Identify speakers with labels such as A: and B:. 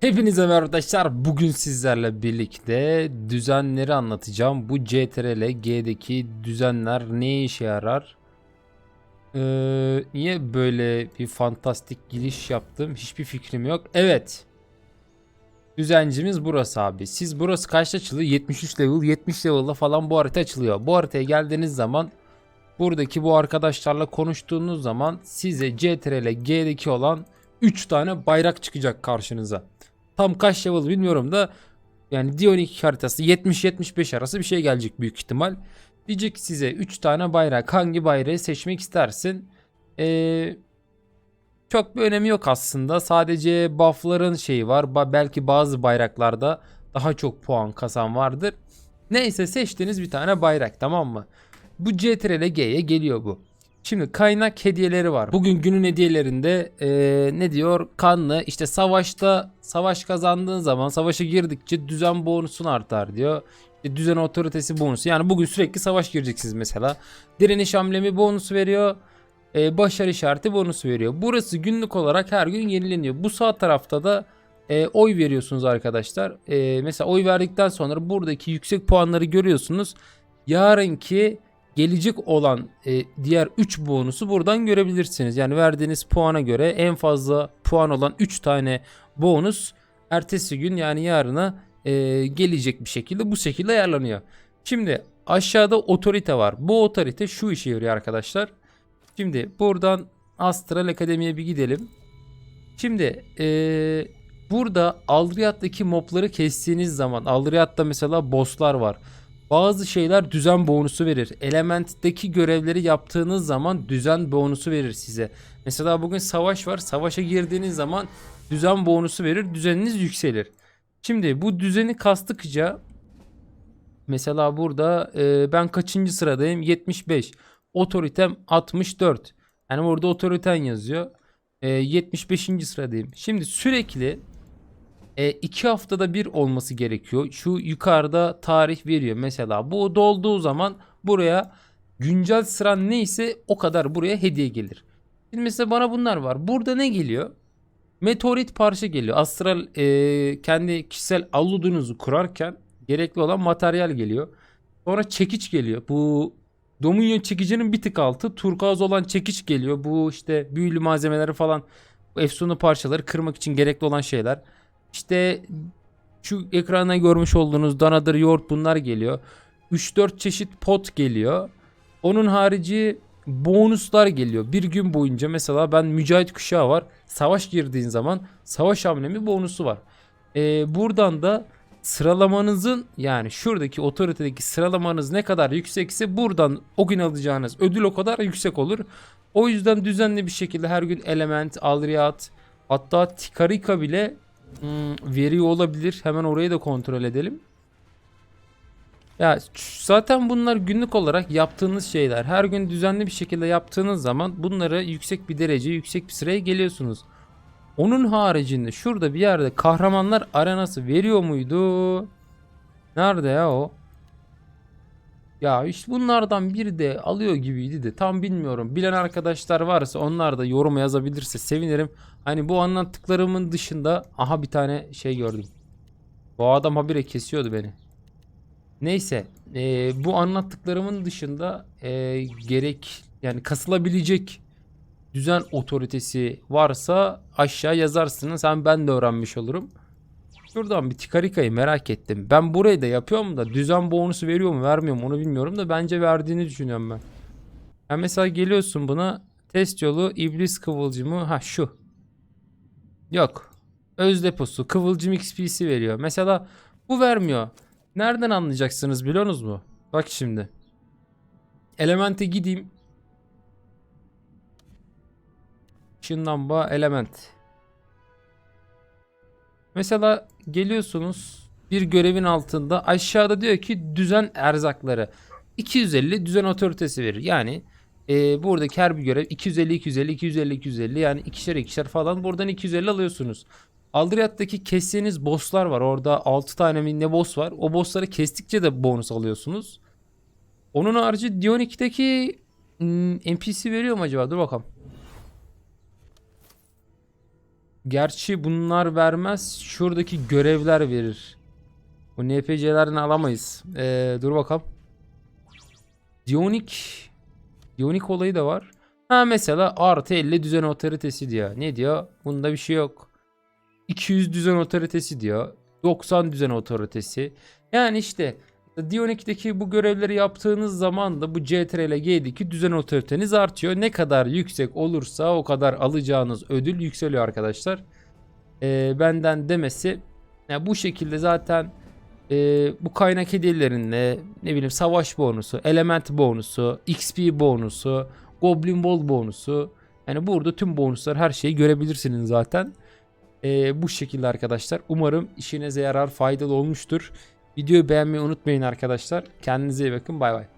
A: Hepinize merhaba arkadaşlar. Bugün sizlerle birlikte düzenleri anlatacağım. Bu CTRL G'deki düzenler ne işe yarar? Ee, niye böyle bir fantastik giriş yaptım? Hiçbir fikrim yok. Evet. Düzencimiz burası abi. Siz burası kaçta açılıyor? 73 level, 70 level'da falan bu harita açılıyor. Bu haritaya geldiğiniz zaman buradaki bu arkadaşlarla konuştuğunuz zaman size CTRL G'deki olan 3 tane bayrak çıkacak karşınıza. Tam kaç level bilmiyorum da yani Dionic haritası 70-75 arası bir şey gelecek büyük ihtimal. Diyecek size 3 tane bayrak hangi bayrağı seçmek istersin? Ee, çok bir önemi yok aslında. Sadece buff'ların şeyi var. Ba- belki bazı bayraklarda daha çok puan kasan vardır. Neyse seçtiğiniz bir tane bayrak tamam mı? Bu CTRL G'ye geliyor bu. Şimdi kaynak hediyeleri var. Bugün günün hediyelerinde eee, ne diyor? Kanlı işte savaşta savaş kazandığın zaman savaşa girdikçe düzen bonusun artar diyor. İşte düzen otoritesi bonusu. Yani bugün sürekli savaş gireceksiniz mesela. Direniş amblemi bonusu veriyor. Eee, başarı işareti bonusu veriyor. Burası günlük olarak her gün yenileniyor. Bu sağ tarafta da e, oy veriyorsunuz arkadaşlar. E, mesela oy verdikten sonra buradaki yüksek puanları görüyorsunuz. Yarınki gelecek olan e, diğer 3 bonusu buradan görebilirsiniz. Yani verdiğiniz puana göre en fazla puan olan 3 tane bonus ertesi gün yani yarına e, gelecek bir şekilde bu şekilde ayarlanıyor. Şimdi aşağıda otorite var. Bu otorite şu işe yarıyor arkadaşlar. Şimdi buradan Astral Akademi'ye bir gidelim. Şimdi eee, burada Aldriat'taki mobları kestiğiniz zaman Aldriat'ta mesela bosslar var. Bazı şeyler düzen bonusu verir. Element'teki görevleri yaptığınız zaman düzen bonusu verir size. Mesela bugün savaş var. Savaşa girdiğiniz zaman düzen bonusu verir. Düzeniniz yükselir. Şimdi bu düzeni kastıkça mesela burada e, ben kaçıncı sıradayım? 75. Otoritem 64. Yani burada otoriten yazıyor. E, 75. sıradayım. Şimdi sürekli e, iki haftada bir olması gerekiyor. Şu yukarıda tarih veriyor. Mesela bu dolduğu zaman buraya güncel sıran neyse o kadar buraya hediye gelir. Şimdi mesela bana bunlar var. Burada ne geliyor? Meteorit parça geliyor. Astral e, kendi kişisel alludunuzu kurarken gerekli olan materyal geliyor. Sonra çekiç geliyor. Bu Dominion çekicinin bir tık altı turkuaz olan çekiç geliyor. Bu işte büyülü malzemeleri falan efsane parçaları kırmak için gerekli olan şeyler. İşte şu ekrana görmüş olduğunuz danadır, yoğurt bunlar geliyor. 3-4 çeşit pot geliyor. Onun harici bonuslar geliyor. Bir gün boyunca mesela ben Mücahit Kuşağı var. Savaş girdiğin zaman savaş hamlemi bonusu var. Ee, buradan da sıralamanızın yani şuradaki otoritedeki sıralamanız ne kadar yüksekse buradan o gün alacağınız ödül o kadar yüksek olur. O yüzden düzenli bir şekilde her gün element, alriyat hatta tikarika bile hmm, veriyor olabilir. Hemen orayı da kontrol edelim. Ya zaten bunlar günlük olarak yaptığınız şeyler. Her gün düzenli bir şekilde yaptığınız zaman bunları yüksek bir derece, yüksek bir sıraya geliyorsunuz. Onun haricinde şurada bir yerde kahramanlar arenası veriyor muydu? Nerede ya o? Ya işte bunlardan biri de alıyor gibiydi de tam bilmiyorum. Bilen arkadaşlar varsa onlar da yoruma yazabilirse sevinirim. Hani bu anlattıklarımın dışında aha bir tane şey gördüm. Bu adam habire kesiyordu beni. Neyse eee, bu anlattıklarımın dışında eee, gerek yani kasılabilecek düzen otoritesi varsa aşağı yazarsınız. Hem ben de öğrenmiş olurum. Şuradan bir tikarikayı merak ettim. Ben burayı da yapıyorum da düzen bonusu veriyor mu vermiyor mu onu bilmiyorum da bence verdiğini düşünüyorum ben. Ya mesela geliyorsun buna test yolu iblis kıvılcımı ha şu. Yok. Öz deposu kıvılcım XP'si veriyor. Mesela bu vermiyor. Nereden anlayacaksınız biliyorsunuz mu? Bak şimdi. Elemente gideyim. Işınlanma element. Mesela geliyorsunuz bir görevin altında aşağıda diyor ki düzen erzakları 250 düzen otoritesi verir. Yani e, buradaki her bir görev 250 250 250 250 yani ikişer ikişer falan buradan 250 alıyorsunuz. Aldriyat'taki kestiğiniz bosslar var. Orada 6 tane mi ne boss var. O bossları kestikçe de bonus alıyorsunuz. Onun harici Dionic'teki hmm, NPC veriyor mu acaba? Dur bakalım. Gerçi bunlar vermez. Şuradaki görevler verir. Bu NPC'lerden alamayız. Ee, dur bakalım. Dionik. Dionik olayı da var. Ha mesela artı 50 düzen otoritesi diyor. Ne diyor? Bunda bir şey yok. 200 düzen otoritesi diyor. 90 düzen otoritesi. Yani işte Dionik'teki bu görevleri yaptığınız zaman da bu CTRL G'deki düzen otoriteniz artıyor. Ne kadar yüksek olursa o kadar alacağınız ödül yükseliyor arkadaşlar. Ee, benden demesi ya bu şekilde zaten e, bu kaynak hediyelerinde ne bileyim savaş bonusu, element bonusu, XP bonusu, Goblin Ball bonusu yani burada tüm bonuslar her şeyi görebilirsiniz zaten. Ee, bu şekilde arkadaşlar. Umarım işinize yarar faydalı olmuştur. Videoyu beğenmeyi unutmayın arkadaşlar. Kendinize iyi bakın. Bay bay.